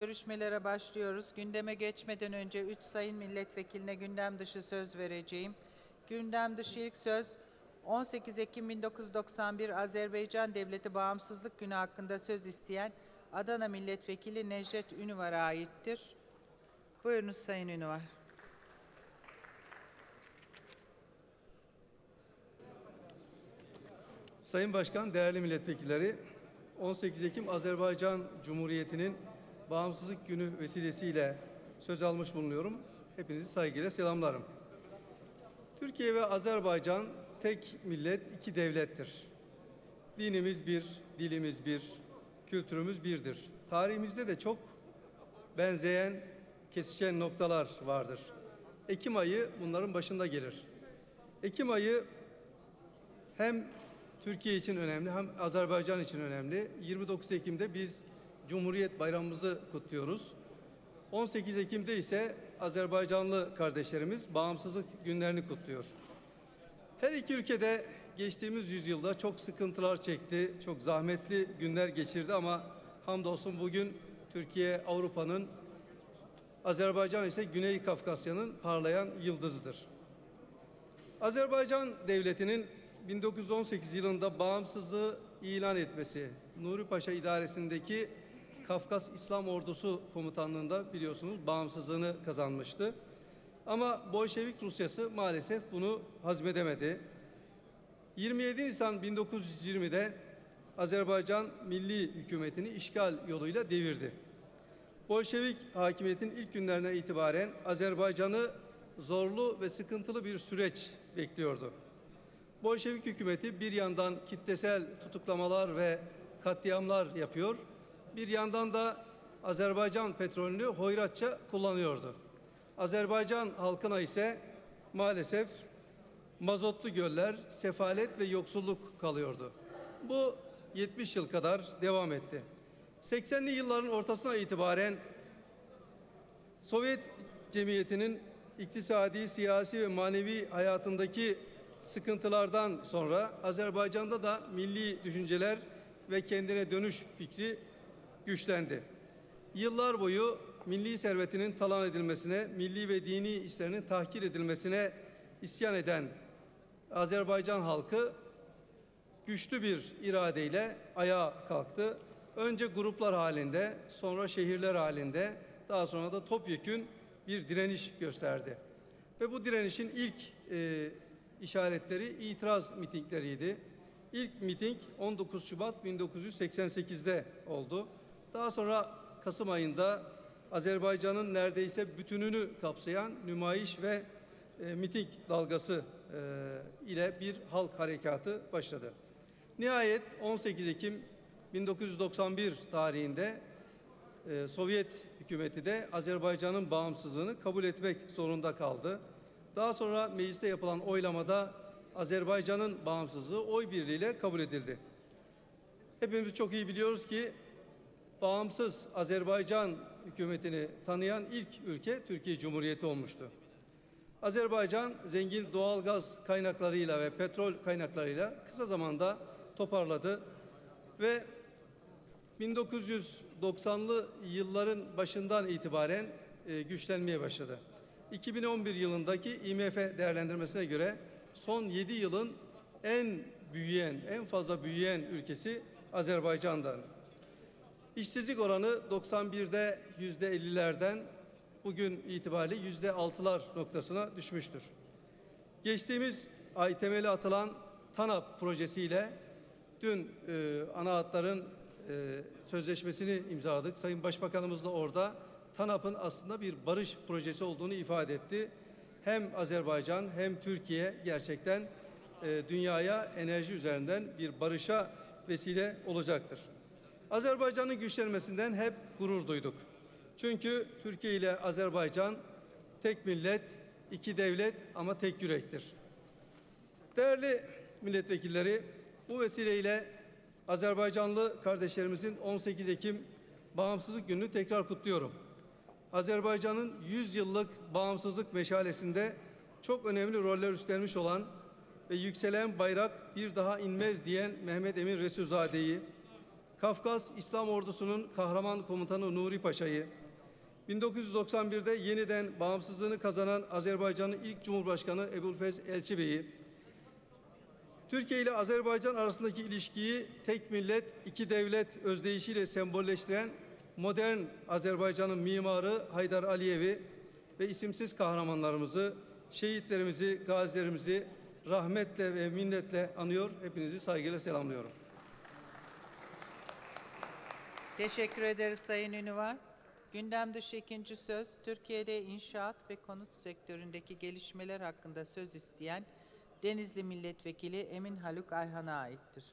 Görüşmelere başlıyoruz. Gündeme geçmeden önce 3 sayın milletvekiline gündem dışı söz vereceğim. Gündem dışı ilk söz 18 Ekim 1991 Azerbaycan Devleti Bağımsızlık Günü hakkında söz isteyen Adana Milletvekili Necdet Ünüvar'a aittir. Buyurunuz Sayın Ünüvar. Sayın Başkan, değerli milletvekilleri, 18 Ekim Azerbaycan Cumhuriyeti'nin Bağımsızlık Günü vesilesiyle söz almış bulunuyorum. Hepinizi saygıyla selamlarım. Türkiye ve Azerbaycan tek millet, iki devlettir. Dinimiz bir, dilimiz bir, kültürümüz birdir. Tarihimizde de çok benzeyen, kesişen noktalar vardır. Ekim ayı bunların başında gelir. Ekim ayı hem Türkiye için önemli hem Azerbaycan için önemli. 29 Ekim'de biz Cumhuriyet Bayramımızı kutluyoruz. 18 Ekim'de ise Azerbaycanlı kardeşlerimiz bağımsızlık günlerini kutluyor. Her iki ülkede geçtiğimiz yüzyılda çok sıkıntılar çekti, çok zahmetli günler geçirdi ama hamdolsun bugün Türkiye Avrupa'nın, Azerbaycan ise Güney Kafkasya'nın parlayan yıldızıdır. Azerbaycan Devleti'nin 1918 yılında bağımsızlığı ilan etmesi, Nuri Paşa idaresindeki Kafkas İslam Ordusu komutanlığında biliyorsunuz bağımsızlığını kazanmıştı. Ama Bolşevik Rusyası maalesef bunu hazmedemedi. 27 Nisan 1920'de Azerbaycan Milli Hükümetini işgal yoluyla devirdi. Bolşevik hakimiyetin ilk günlerine itibaren Azerbaycan'ı zorlu ve sıkıntılı bir süreç bekliyordu. Bolşevik hükümeti bir yandan kitlesel tutuklamalar ve katliamlar yapıyor, bir yandan da Azerbaycan petrolünü hoyratça kullanıyordu. Azerbaycan halkına ise maalesef mazotlu göller, sefalet ve yoksulluk kalıyordu. Bu 70 yıl kadar devam etti. 80'li yılların ortasına itibaren Sovyet cemiyetinin iktisadi, siyasi ve manevi hayatındaki sıkıntılardan sonra Azerbaycan'da da milli düşünceler ve kendine dönüş fikri güçlendi. Yıllar boyu milli servetinin talan edilmesine, milli ve dini işlerinin tahkir edilmesine isyan eden Azerbaycan halkı güçlü bir iradeyle ayağa kalktı. Önce gruplar halinde, sonra şehirler halinde, daha sonra da topyekün bir direniş gösterdi. Ve bu direnişin ilk e, işaretleri itiraz mitingleriydi. İlk miting 19 Şubat 1988'de oldu. Daha sonra Kasım ayında Azerbaycan'ın neredeyse bütününü kapsayan nümayiş ve e, miting dalgası e, ile bir halk harekatı başladı. Nihayet 18 Ekim 1991 tarihinde e, Sovyet hükümeti de Azerbaycan'ın bağımsızlığını kabul etmek zorunda kaldı. Daha sonra mecliste yapılan oylamada Azerbaycan'ın bağımsızlığı oy birliğiyle kabul edildi. Hepimiz çok iyi biliyoruz ki bağımsız Azerbaycan hükümetini tanıyan ilk ülke Türkiye Cumhuriyeti olmuştu. Azerbaycan zengin doğal gaz kaynaklarıyla ve petrol kaynaklarıyla kısa zamanda toparladı ve 1990'lı yılların başından itibaren e, güçlenmeye başladı. 2011 yılındaki IMF değerlendirmesine göre son 7 yılın en büyüyen, en fazla büyüyen ülkesi Azerbaycan'dan. İşsizlik oranı 91'de yüzde 50'lerden bugün itibariyle yüzde 6'lar noktasına düşmüştür. Geçtiğimiz ay temeli atılan TANAP projesiyle dün e, ana hatların e, sözleşmesini imzaladık. Sayın Başbakanımız da orada TANAP'ın aslında bir barış projesi olduğunu ifade etti. Hem Azerbaycan hem Türkiye gerçekten e, dünyaya enerji üzerinden bir barışa vesile olacaktır. Azerbaycan'ın güçlenmesinden hep gurur duyduk. Çünkü Türkiye ile Azerbaycan tek millet, iki devlet ama tek yürektir. Değerli milletvekilleri, bu vesileyle Azerbaycanlı kardeşlerimizin 18 Ekim Bağımsızlık Günü'nü tekrar kutluyorum. Azerbaycan'ın 100 yıllık bağımsızlık meşalesinde çok önemli roller üstlenmiş olan ve yükselen bayrak bir daha inmez diyen Mehmet Emin Resulzade'yi, Kafkas İslam Ordusu'nun kahraman komutanı Nuri Paşa'yı, 1991'de yeniden bağımsızlığını kazanan Azerbaycan'ın ilk Cumhurbaşkanı Ebu'l-Fez Elçi Bey'i, Türkiye ile Azerbaycan arasındaki ilişkiyi tek millet, iki devlet özdeyişiyle sembolleştiren modern Azerbaycan'ın mimarı Haydar Aliyev'i ve isimsiz kahramanlarımızı, şehitlerimizi, gazilerimizi rahmetle ve minnetle anıyor. Hepinizi saygıyla selamlıyorum. Teşekkür ederiz Sayın Ünüvar. Gündem dışı ikinci söz, Türkiye'de inşaat ve konut sektöründeki gelişmeler hakkında söz isteyen Denizli Milletvekili Emin Haluk Ayhan'a aittir.